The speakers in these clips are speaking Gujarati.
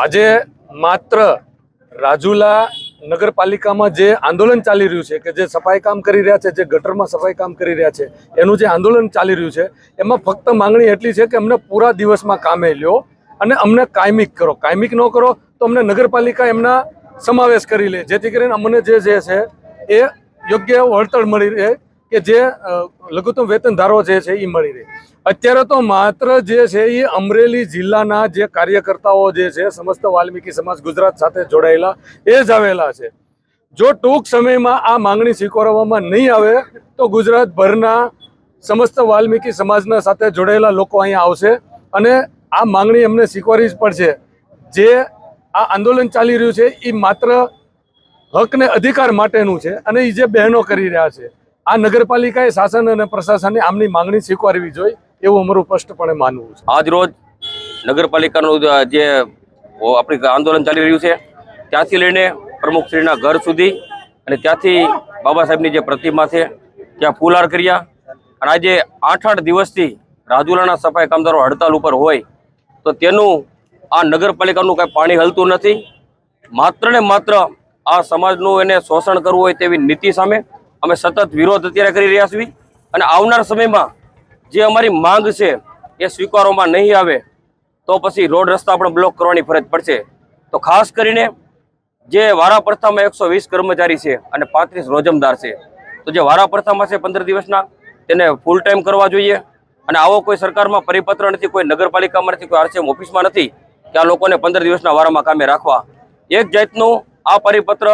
આજે માત્ર રાજુલા નગરપાલિકામાં જે આંદોલન ચાલી રહ્યું છે, કે જે સફાઈ કામ કરી રહ્યા છે, જે ગટરમાં સફાઈ કામ કરી રહ્યા છે, એનું જે આંદોલન ચાલી રહ્યું છે, એમાં ફક્ત માંગણી એટલી છે કે અમને પૂરા દિવસમાં કામે લ્યો અને અમને કાયમિક કરો. કાયમિક ન કરો તો અમને નગરપાલિકા એમના સમાવેશ કરી લે. જેથી કરીને અમને જે જે છે એ યોગ્ય વળતર મળી રહે કે જે લઘુત્તમ વેતન જે છે એ મળી રહે. અત્યારે તો માત્ર જે છે એ અમરેલી જિલ્લાના જે કાર્યકર્તાઓ જે છે, સમસ્ત વાલ્મીકી સમાજ ગુજરાત સાથે જોડાયેલા, એ જ આવેલા છે. જો ટૂંક સમયમાં આ માંગણી સ્વીકારવામાં નહીં આવે, તો ગુજરાતભરના સમસ્ત વાલ્મીકી સમાજના સાથે જોડાયેલા લોકો અહીંયા આવશે અને આ માંગણી અમને સ્વીકારવી જ પડશે. જે આ આંદોલન ચાલી રહ્યું છે એ માત્ર હક ને અધિકાર માટેનું છે અને એ જે બહેનો કરી રહ્યા છે. આ નગરપાલિકાએ શાસન અને પ્રશાસને આમની માંગણી સ્વીકારવી જોઈએ એવું અમારું સ્પષ્ટપણે માનવું છે. આજ રોજ નગરપાલિકાનું જે આપણી આંદોલન ચાલી રહ્યું છે, ત્યાંથી લઈને પ્રમુખશ્રીના ઘર સુધી અને ત્યાંથી બાબા સાહેબની જે પ્રતિમા છે, ત્યાં ફૂલહાર કર્યા. અને આજે આઠ આઠ દિવસથી રાજુલાના સફાઈ કામદારો હડતાલ ઉપર હોય તો તેનું આ નગરપાલિકાનું કાંઈ પાણી હલતું નથી. માત્ર ને માત્ર આ સમાજનું એને શોષણ કરવું હોય તેવી નીતિ સામે અમે સતત વિરોધ અત્યારે કરી રહ્યા છીએ. અને આવનાર સમયમાં જે અમારી માંગ છે એ સ્વીકારવામાં નહીં આવે, તો પછી રોડ રસ્તા પણ બ્લોક કરવાની ફરજ પડશે. તો ખાસ કરીને જે વારા પ્રથામાં એકસો કર્મચારી છે અને પાંત્રીસ રોજમદાર છે, તો જે વારા પ્રથામાં છે પંદર દિવસના, તેને ફૂલ ટાઈમ કરવા જોઈએ. અને આવો કોઈ સરકારમાં પરિપત્ર નથી, કોઈ નગરપાલિકામાં નથી, કોઈ આરસીએમ ઓફિસમાં નથી, કે આ લોકોને પંદર દિવસના વારામાં કામે રાખવા. એક જાતનું આ પરિપત્ર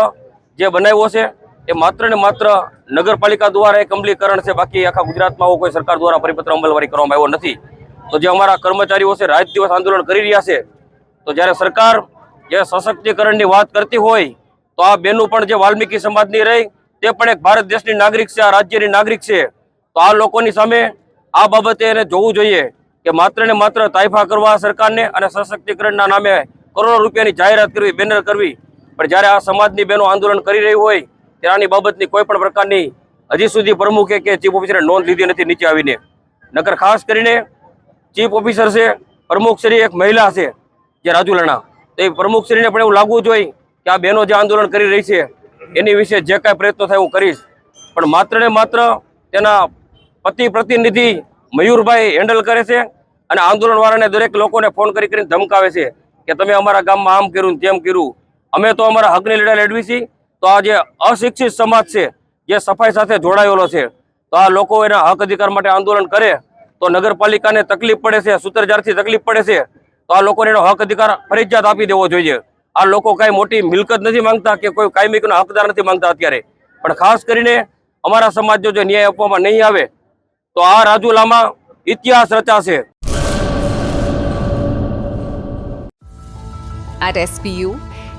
જે બનાવ્યો છે એ માત્ર ને માત્ર નગરપાલિકા દ્વારા એક અમલીકરણ છે. બાકી આખા ગુજરાતમાં આવો કોઈ સરકાર દ્વારા પરિપત્ર અમલવારી કરવામાં આવ્યો નથી. તો જે અમારા કર્મચારીઓ છે, રાત દિવસ આંદોલન કરી રહ્યા છે, તો જ્યારે સરકાર જે સશક્તિકરણની વાત કરતી હોય, તો આ બેનું પણ જે વાલ્મીકી સમાજની રહી, તે પણ એક ભારત દેશની નાગરિક છે, આ રાજ્યની નાગરિક છે. તો આ લોકોની સામે આ બાબતે એને જોવું જોઈએ કે માત્ર ને માત્ર તાઇફા કરવા સરકારને અને સશક્તિકરણના નામે કરોડો રૂપિયાની જાહેરાત કરવી, બેનર કરવી. પણ જ્યારે આ સમાજની બહેનો આંદોલન કરી રહી હોય ત્યારે બાબતની કોઈ પણ પ્રકારની હજી સુધી પ્રમુખે કે ચીફ ઓફિસરે નોંધ લીધી નથી નીચે આવીને. નકર ખાસ કરીને ચીફ ઓફિસર છે પ્રમુખશ્રી એક મહિલા છે, જે રાજુલાણા તો એ પ્રમુખશ્રીને પણ એવું લાગવું જોઈએ કે આ બહેનો જે આંદોલન કરી રહી છે, એની વિશે જે કાંઈ પ્રયત્નો થાય હું કરીશ. પણ માત્ર ને માત્ર તેના પતિ પ્રતિનિધિ મયુરભાઈ હેન્ડલ કરે છે અને આંદોલનવાળાને દરેક લોકોને ફોન કરી કરીને ધમકાવે છે કે તમે અમારા ગામમાં આમ કર્યું તેમ કર્યું. અમે તો અમારા હકની લડાઈ લડવી છીએ તો આ જે અશિક્ષિત સમાજ છે જે સફાઈ સાથે જોડાયેલો છે તો આ લોકો એના હક અધિકાર માટે આંદોલન કરે તો નગરપાલિકાને તકલીફ પડે છે સૂત્રજારથી તકલીફ પડે છે તો આ લોકોને એનો હક અધિકાર ફરજિયાત આપી દેવો જોઈએ. આ લોકો કાંઈ મોટી મિલકત નથી માંગતા કે કોઈ કાયમીનો હકદાર નથી માંગતા અત્યારે. પણ ખાસ કરીને અમારા સમાજનો જો ન્યાય આપવામાં નહીં આવે તો આ રાજુલામાં ઇતિહાસ રચાશે. At SPU,